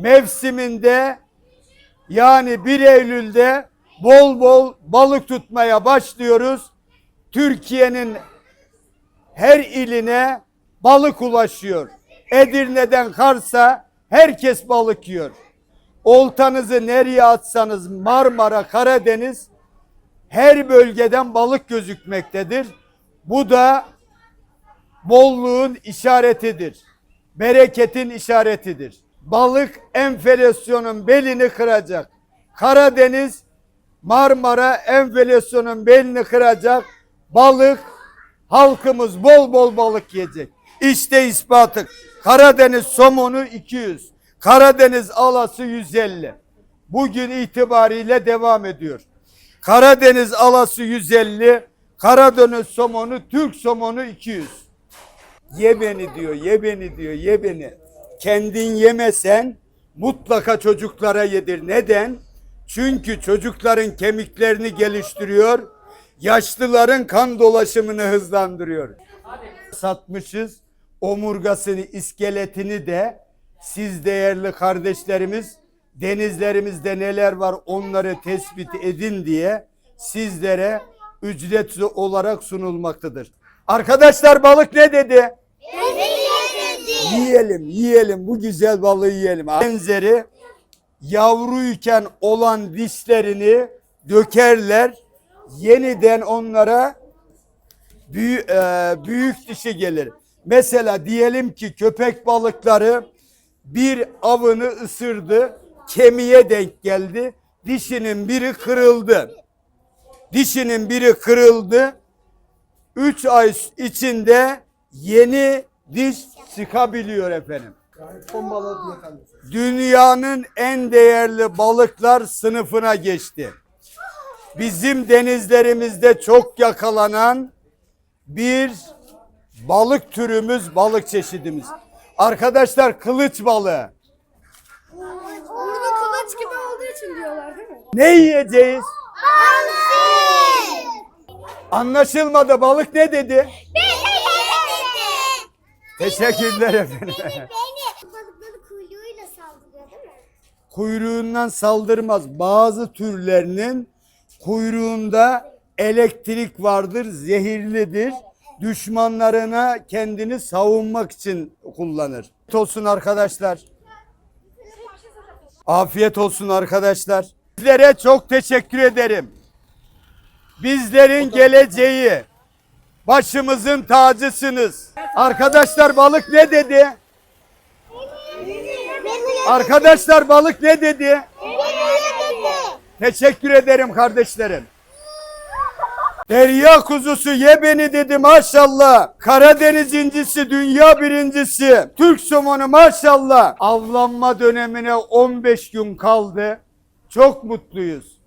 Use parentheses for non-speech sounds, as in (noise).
mevsiminde yani 1 Eylül'de bol bol balık tutmaya başlıyoruz. Türkiye'nin her iline balık ulaşıyor. Edirne'den Kars'a herkes balık yiyor. Oltanızı nereye atsanız Marmara, Karadeniz her bölgeden balık gözükmektedir. Bu da bolluğun işaretidir. Bereketin işaretidir. Balık enflasyonun belini kıracak. Karadeniz, Marmara enflasyonun belini kıracak. Balık, halkımız bol bol balık yiyecek. İşte ispatı. Karadeniz somonu 200. Karadeniz alası 150. Bugün itibariyle devam ediyor. Karadeniz alası 150. Karadeniz somonu, Türk somonu 200. Ye beni diyor, ye beni diyor, ye beni. Kendin yemesen mutlaka çocuklara yedir. Neden? Çünkü çocukların kemiklerini geliştiriyor, yaşlıların kan dolaşımını hızlandırıyor. Satmışız omurgasını, iskeletini de siz değerli kardeşlerimiz denizlerimizde neler var onları tespit edin diye sizlere ücretli olarak sunulmaktadır. Arkadaşlar balık ne dedi? Yiyelim, yiyelim. Bu güzel balığı yiyelim. Benzeri yavruyken olan dişlerini dökerler. Yeniden onlara büyük, büyük dişi gelir. Mesela diyelim ki köpek balıkları bir avını ısırdı, kemiğe denk geldi. Dişinin biri kırıldı. Dişinin biri kırıldı. 3 ay içinde yeni diş çıkabiliyor efendim. Balığı diye. Dünyanın en değerli balıklar sınıfına geçti. Bizim denizlerimizde çok yakalanan bir balık türümüz, balık çeşidimiz. Arkadaşlar kılıç balığı. Burnu kılıç gibi olduğu için diyorlar değil mi? Ne yiyeceğiz? Anlaşılmadı. Balık ne dedi? Teşekkürler efendim. Balıkları (laughs) kuyruğuyla saldırıyor değil mi? Kuyruğundan saldırmaz. Bazı türlerinin kuyruğunda elektrik vardır, zehirlidir. Düşmanlarına kendini savunmak için kullanır. Afiyet olsun arkadaşlar. Afiyet olsun arkadaşlar. Sizlere çok teşekkür ederim. Bizlerin geleceği, başımızın tacısınız. Arkadaşlar balık ne dedi? Arkadaşlar balık ne dedi? Teşekkür ederim kardeşlerim. Derya kuzusu ye beni dedi maşallah. Karadeniz incisi dünya birincisi. Türk somonu maşallah. Avlanma dönemine 15 gün kaldı. Çok mutluyuz.